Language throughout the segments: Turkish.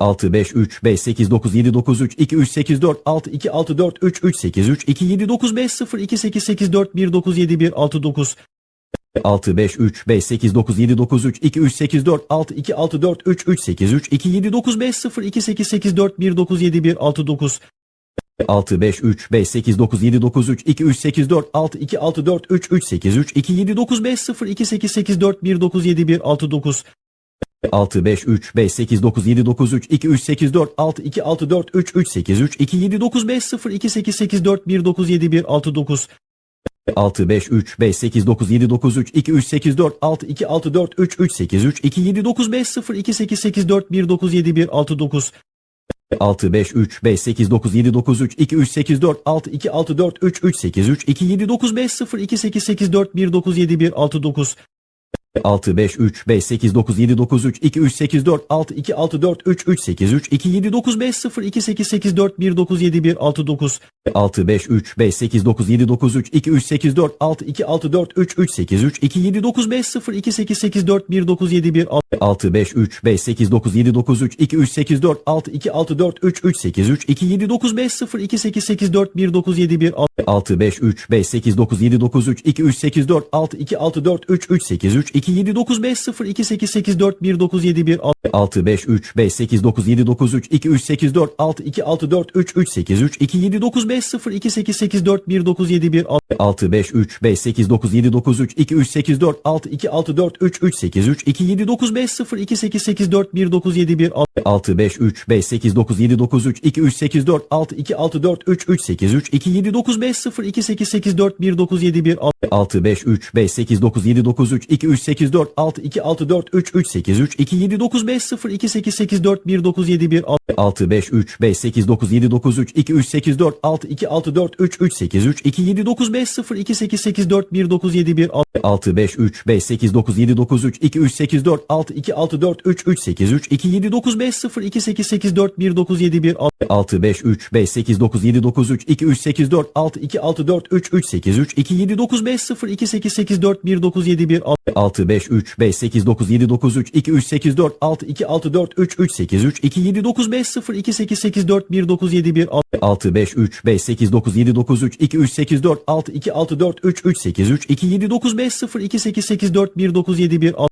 6 5 3 5 8 9 7 9 3 2 3 8 4 6 2 6 4 3 3 8 3 2 7 9 5 0 2 8 8 4 1 9 7 1 6 9 6 5 3 5 8 9 7 9 3 2 3 8 4 6 2 6 4 3 3 8 3 2 7 9 5 0 2 8 8 4 1 9 7 1 6 9 6 5 3 5 8 9 7 9 3 2 3 8 4 6 2 6 4 3 3 8 3 2 7 9 5 0 2 8 8 4 1 9 7 1 6 9 6 5 3 5 8 9 7 9 3 2 3 8 4 6 2 6 4 3 3 8 3 2 7 9 5 0 2 8 8 4 1 9 7 1 6 9 6 5 3 5 8 9 7 9 3 2 3 8 4 6 2 6 4 3 3 8 3 2 7 9 5 0 2 8 8 4 1 9 7 1 6 9 6 5 3 5 8 9 7 9 3 2 3 8 4 6 2 6 4 3 3 8 3 2 7 9 5 0 2 8 8 4 1 9 7 1 6 9 6 5 3 5 8 9 7 9 3 2 3 8 4 6 2 6 4 3 3 8 3 2 7 9 5 0 2 8 8 4 1 9 7 1 6 9 6 5 3 5 8 9 7 9 3 2 3 8 4 6 2 6 4 3 3 8 3 2 7 9 5 0 2 8 8 4 1 9 7 1 6 5 3 5 8 9 7 9 3 2 3 8 4 6 2 6 4 3 3 8 3 2 7 9 5 0 2 8 8 4 1 9 7 1 6 5 3 5 8 9 7 9 3 2 3 8 4 6 2 6 4 3 3 8 3 2 7 9 5 0 2 8 8 4 1 9 7 1 6 5 3 5 8 9 7 9 3 2 3 8 4 6 2 6 4 3 3 8 3 2 7 9 5 0 2 8 8 4 1 9 7 1 6 5 3 5 8 9 7 9 3 2 3 8 4 6 2 6 4 3 3 8 3 2 7 9 5 0 2 8 8 4 1 9 7 1 6 5 3 5 8 9 7 9 3 2 3 8 4 6 2 6 4 3 3 8 3 2 7 9 5 0 2 8 8 4 1 9 7 1 6 5 3 5 8 9 7 9 3 2 3 8 4 6 2 6 4 3 3 8 3 2 7 9 5 0 2 8 8 4 1 9 7 1 6 5 3 5 8 9 7 9 3 2 3 8 4 6 2 6 4 3 3 8 3 2 7 9 5 0 2 8 8 4 1 9 7 1 6 5 3 5 8 9 7 9 3 2 3 8 4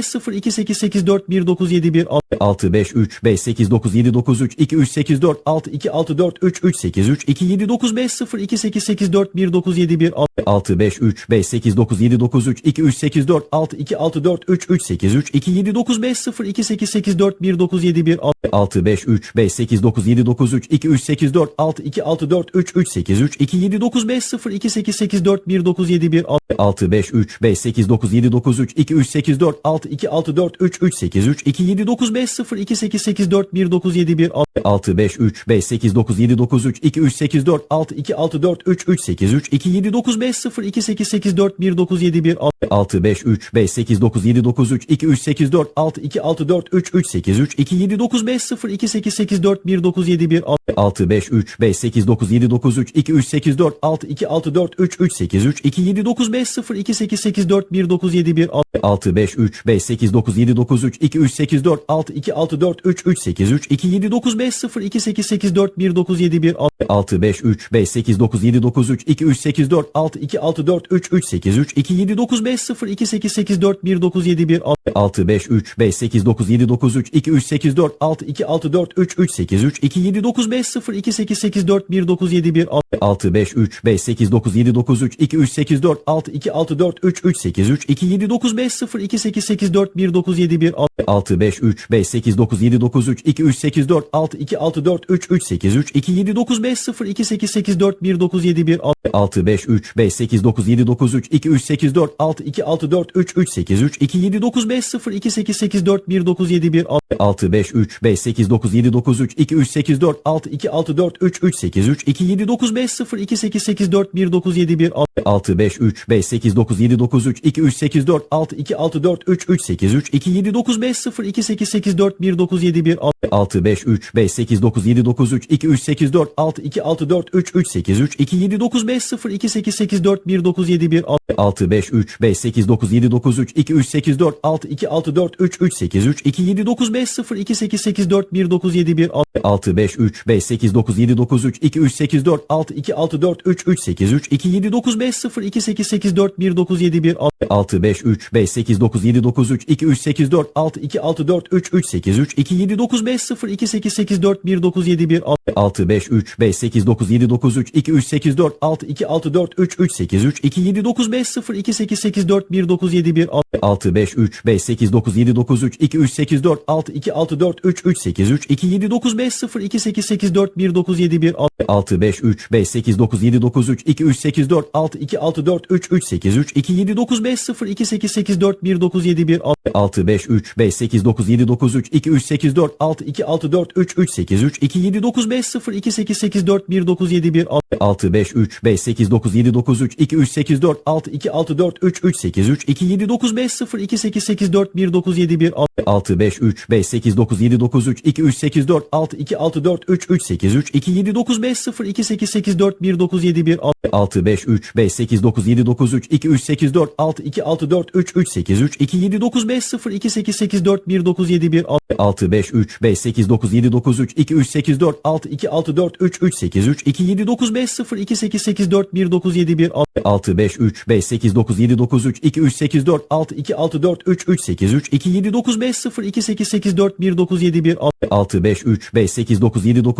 0 2 8 8 4 1 9 7 1 6 5 3 5 8 9 7 9 3 2 3 8 4 6 2 6 4 3 3 8 3 2 7 9 5 0 2 8 8 4 1 9 7 1 6 5 3 5 8 9 7 9 3 2 3 8 4 6 2 6 4 3 3 8 3 2 7 9 5 0 2 8 8 4 1 9 7 1 6 5 3 5 8 9 7 9 3 2 3 8 4 6 2 6 4 3 3 8 3 2 7 9 5 0 2 8 8 4 1 9 7 1 6 5 3 5 8 9 7 9 3 2 3 8 4 6 2 6 4 3 3 8 3 2 7 9 5 0 2 8 8 4 1 9 7 1 6 5 3 5 8 9 7 9 3 2 3 8 4 6 2 6 4 3 3 8 3 2 7 9 5 0 2 8 8 4 1 9 7 1 6 5 3 5 8 9 7 9 3 2 3 8 4 6 2 6 4 3 3 8 3 2 7 9 5 0 2 8 8 4 1 9 7 1 6 5 3 5 8 9 7 9 3 2 3 8 4 6 2 6 4 3 3 8 3 2 7 9 5 0 2 8 8 4 1 9 7 1 6 5 3 5 8 9 7 9 3 2 3 8 4 6 2 6 4 3 3 8 3 2 7 9 5 0 2 8 8 4 1 9 7 1 6 5 3 5 8 9 7 9 3 2 3 8 4 6 2 6 4 3 3 8 3 2 7 9 5 0 2 8 8 4 1 9 7 1 6 5 3 5 8 9 7 9 3 2 3 8 4 6 2 6 4 3 3 8 3 2 7 9 5 0 2 8 8 4 1 9 7 1 6 5 3 5 8 9 7 9 3 2 3 8 4 6 2 6 4 3 3 8 3 2 7 9 5 0 2 8 8 4 1 9 7 1 6 5 3 5 8 9 7 9 3 2 3 8 4 6 2 6 4 3 3 8 3 2 7 9 5 0 2 8 8 4 1 9 7 1 6 5 3 5 8 9 7 9 3 2 3 8 4 6 2 6 4 3 3 8 3 2 7 9 5 0 2 8 8 4 1 9 7 1 6 5 3 5 8 9 7 9 3 2 3 8 4 6 2 6 4 3 3 8 3 2 7 9 5 0 2 8 8 4 1 9 7 1 6 5 3 5 8 9 7 9 3 2 3 8 4 6 2 6 4 3 3 8 3 2 7 9 5 0 2 8 8 4 1 9 7 1 6 5 3 5 8 9 7 9 3 2 3 8 4 6 2 6 4 3 3 8 3 2 7 9 5 0 2 8 8 4 1 9 7 1 6 5 3 5 8 9 7 9 3 2 3 8 4 6 2 6 4 3 3 8 3 2 7 9 5 0 2 8 8 4 1 9 7 1 6 5 3 5 8 9 7 9 3 2 3 8 4 6 2 6 4